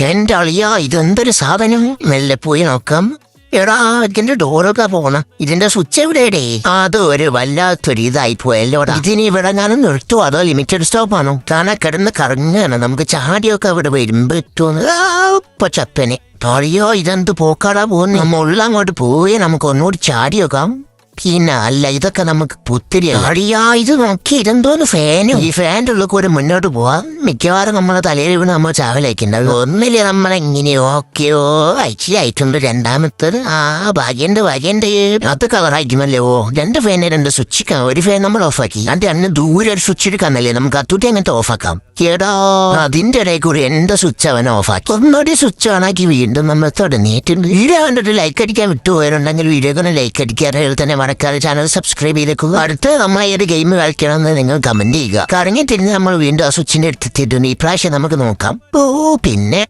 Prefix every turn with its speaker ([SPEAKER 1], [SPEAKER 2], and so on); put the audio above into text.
[SPEAKER 1] എന്റെ അളിയാ ഇതെന്തൊരു സാധനം? മെല്ലെ പോയി നോക്കാം. എടാ ഇതിന്റെ ഡോറൊക്കെ പോണം. ഇതിന്റെ സ്വിച്ച് എവിടെയടേ? അത് ഒരു വല്ലാത്തൊരു ഇതായി പോയല്ലോടാ. ഇതിന് ഇവിടെ ഞാനും നിർത്തുവോ അതോ ലിമിറ്റഡ് സ്റ്റോപ്പ് ആണോ? താനെ കിടന്ന് കറങ്ങാണ്. നമുക്ക് ചാടിയൊക്കെ അവിടെ വരുമ്പോ ചപ്പനെ അളിയോ ഇതെന്ത് പോക്കാടാ പോകുന്നു നമ്മ ഉള്ള അങ്ങോട്ട് പോയി നമുക്ക് ഒന്നുകൂടി ചാടിയൊക്കാം പിന്നെ അല്ല ഇതൊക്കെ നമുക്ക് പുത്തിരി അടിയാ ഇത് നോക്കി ഇതെന്തോന്ന് ഫാനും ഈ ഫാന്റെ ഉള്ളിൽ കൂടെ മുന്നോട്ട് പോവാം. മിക്കവാറും നമ്മളെ തലയിൽ വീണ് നമ്മൾ ചാവലേക്കുണ്ടാവും ഒന്നില്ലേ നമ്മളെങ്ങനെ ഓക്കെയോ അയച്ചിലായിട്ടുണ്ട് രണ്ടാമത്തത്. ആ ഭാഗ്യണ്ട് ഭാഗ്യണ്ട് അത് കളറായിരിക്കുമല്ലേ ഓ രണ്ട് ഫാന് രണ്ട് സ്വിച്ച് ഒരു ഫാൻ നമ്മൾ ഓഫാക്കി അതിന്റെ അന്ന് ദൂരെ ഒരു സ്വിച്ച് എടുക്കാന്നല്ലേ? നമുക്ക് അത്തൂട്ടി അങ്ങനത്തെ ഓഫാക്കാം കേടാ അതിന്റെ ഇടയിൽ കൂടി എന്റെ സ്വിച്ച് അവൻ ഓഫാക്കി ഒന്നൊരു സ്വിച്ച് ഓണാക്കി വീണ്ടും നമ്മൾ തുടങ്ങിയിട്ടുണ്ട്. വീഡിയോ കണ്ടിട്ട് ലൈക്ക് അടിക്കാൻ വിട്ടുപോയാലുണ്ടെങ്കിൽ വീഡിയോക്ക് ലൈക്ക് അടിക്കാതെ തന്നെ മറക്കാതെ ചാനൽ സബ്സ്ക്രൈബ് ചെയ്തേക്കുക. അടുത്ത് നമ്മൾ ഒരു ഗെയിം കളിക്കണമെന്ന് നിങ്ങൾ കമന്റ് ചെയ്യുക. കറങ്ങി തിരിഞ്ഞ് നമ്മൾ വീണ്ടും ആ സ്വിച്ചിന്റെ അടുത്തെത്തിയിട്ടുണ്ട് ഈ പ്രാവശ്യം നമുക്ക് നോക്കാം. ഓ പിന്നെ.